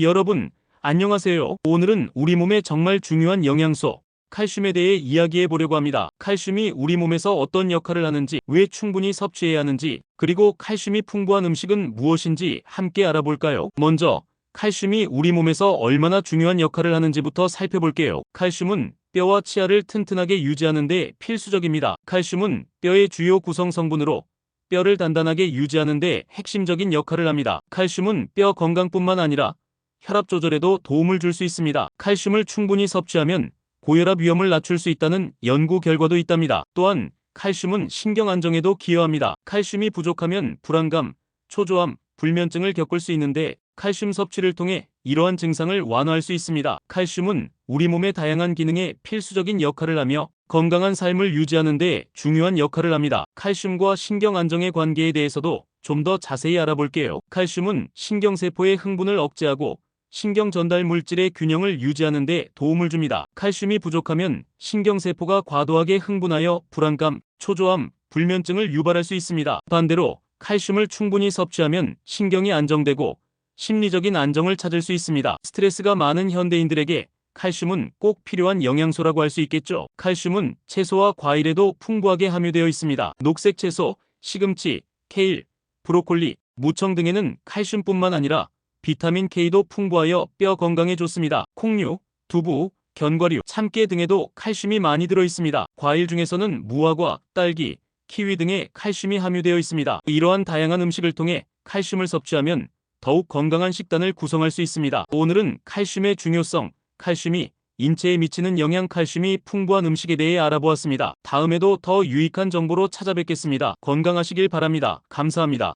여러분, 안녕하세요. 오늘은 우리 몸에 정말 중요한 영양소, 칼슘에 대해 이야기해 보려고 합니다. 칼슘이 우리 몸에서 어떤 역할을 하는지, 왜 충분히 섭취해야 하는지, 그리고 칼슘이 풍부한 음식은 무엇인지 함께 알아볼까요? 먼저, 칼슘이 우리 몸에서 얼마나 중요한 역할을 하는지부터 살펴볼게요. 칼슘은 뼈와 치아를 튼튼하게 유지하는 데 필수적입니다. 칼슘은 뼈의 주요 구성 성분으로 뼈를 단단하게 유지하는 데 핵심적인 역할을 합니다. 칼슘은 뼈 건강뿐만 아니라 혈압 조절에도 도움을 줄 수 있습니다. 칼슘을 충분히 섭취하면 고혈압 위험을 낮출 수 있다는 연구 결과도 있답니다. 또한 칼슘은 신경 안정에도 기여합니다. 칼슘이 부족하면 불안감, 초조함, 불면증을 겪을 수 있는데 칼슘 섭취를 통해 이러한 증상을 완화할 수 있습니다. 칼슘은 우리 몸의 다양한 기능에 필수적인 역할을 하며 건강한 삶을 유지하는 데 중요한 역할을 합니다. 칼슘과 신경 안정의 관계에 대해서도 좀 더 자세히 알아볼게요. 칼슘은 신경세포의 흥분을 억제하고 신경 전달 물질의 균형을 유지하는 데 도움을 줍니다. 칼슘이 부족하면 신경세포가 과도하게 흥분하여 불안감, 초조함, 불면증을 유발할 수 있습니다. 반대로 칼슘을 충분히 섭취하면 신경이 안정되고 심리적인 안정을 찾을 수 있습니다. 스트레스가 많은 현대인들에게 칼슘은 꼭 필요한 영양소라고 할 수 있겠죠. 칼슘은 채소와 과일에도 풍부하게 함유되어 있습니다. 녹색 채소, 시금치, 케일, 브로콜리, 무청 등에는 칼슘뿐만 아니라 비타민 K도 풍부하여 뼈 건강에 좋습니다. 콩류, 두부, 견과류, 참깨 등에도 칼슘이 많이 들어 있습니다. 과일 중에서는 무화과, 딸기, 키위 등에 칼슘이 함유되어 있습니다. 이러한 다양한 음식을 통해 칼슘을 섭취하면 더욱 건강한 식단을 구성할 수 있습니다. 오늘은 칼슘의 중요성, 칼슘이 인체에 미치는 영양 칼슘이 풍부한 음식에 대해 알아보았습니다. 다음에도 더 유익한 정보로 찾아뵙겠습니다. 건강하시길 바랍니다. 감사합니다.